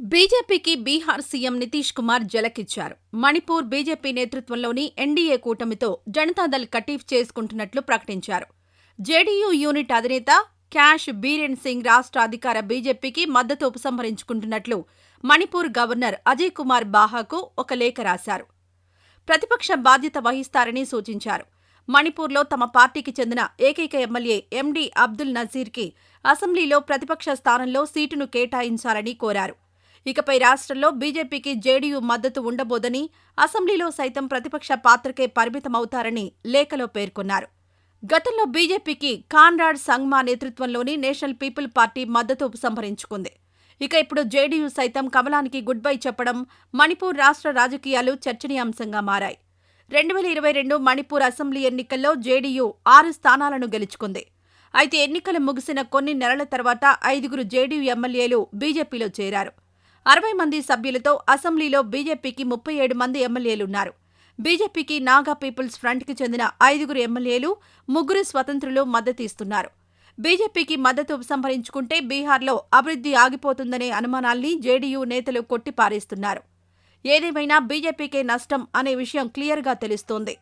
బీజేపీకి బీహార్ సీఎం నితీష్ కుమార్ జలకిచ్చారు. మణిపూర్ బీజేపీ నేతృత్వంలోని ఎన్డీఏ కూటమితో జనతాదళ్ కటీఫ్ చేసుకుంటున్నట్లు ప్రకటించారు. జేడీయూ యూనిట్ అధినేత క్యాష్ బీరేన్ సింగ్ రాష్ట్ర అధికార బీజేపీకి మద్దతు ఉపసంహరించుకుంటున్నట్లు మణిపూర్ గవర్నర్ అజయ్ కుమార్ బాహాకు ఒక లేఖ రాశారు. ప్రతిపక్ష బాధ్యత వహిస్తారని సూచించారు. మణిపూర్లో తమ పార్టీకి చెందిన ఏకైక ఎమ్మెల్యే ఎండీ అబ్దుల్ నజీర్కి అసెంబ్లీలో ప్రతిపక్ష స్థానంలో సీటును కేటాయించాలని కోరారు. ఇకపై రాష్ట్రంలో బీజేపీకి జేడీయూ మద్దతు ఉండబోదని అసెంబ్లీలో సైతం ప్రతిపక్ష పాత్రకే పరిమితమవుతారని లేఖలో పేర్కొన్నారు. గతంలో బీజేపీకి కాన్రాడ్ సంగ్మా నేతృత్వంలోని నేషనల్ పీపుల్ పార్టీ మద్దతు ఉపసంహరించుకుంది ఇక ఇప్పుడు జేడీయూ సైతం కమలానికి గుడ్ బై చెప్పడం మణిపూర్ రాష్ట్ర రాజకీయాలు చర్చనీయాంశంగా మారాయి. రెండు వేల ఇరవై రెండు మణిపూర్ అసెంబ్లీ ఎన్నికల్లో జేడీయూ ఆరు స్థానాలను గెలుచుకుంది. అయితే ఎన్నికలు ముగిసిన కొన్ని నెలల తర్వాత ఐదుగురు జేడీయూ ఎమ్మెల్యేలు బీజేపీలో చేరారు. అరవై మంది సభ్యులతో అసెంబ్లీలో బీజేపీకి ముప్పై ఏడు మంది ఎమ్మెల్యేలున్నారు. బీజేపీకి నాగా పీపుల్స్ ఫ్రంట్కి చెందిన ఐదుగురు ఎమ్మెల్యేలు ముగ్గురు స్వతంత్రులు మద్దతిస్తున్నారు బీజేపీకి మద్దతు ఉపసంహరించుకుంటే బీహార్లో అభివృద్ధి ఆగిపోతుందనే అనుమానాల్ని జేడీయూ నేతలు కొట్టిపారేస్తున్నారు. ఏదేమైనా బీజేపీకే నష్టం అనే విషయం క్లియర్గా తెలుస్తోంది.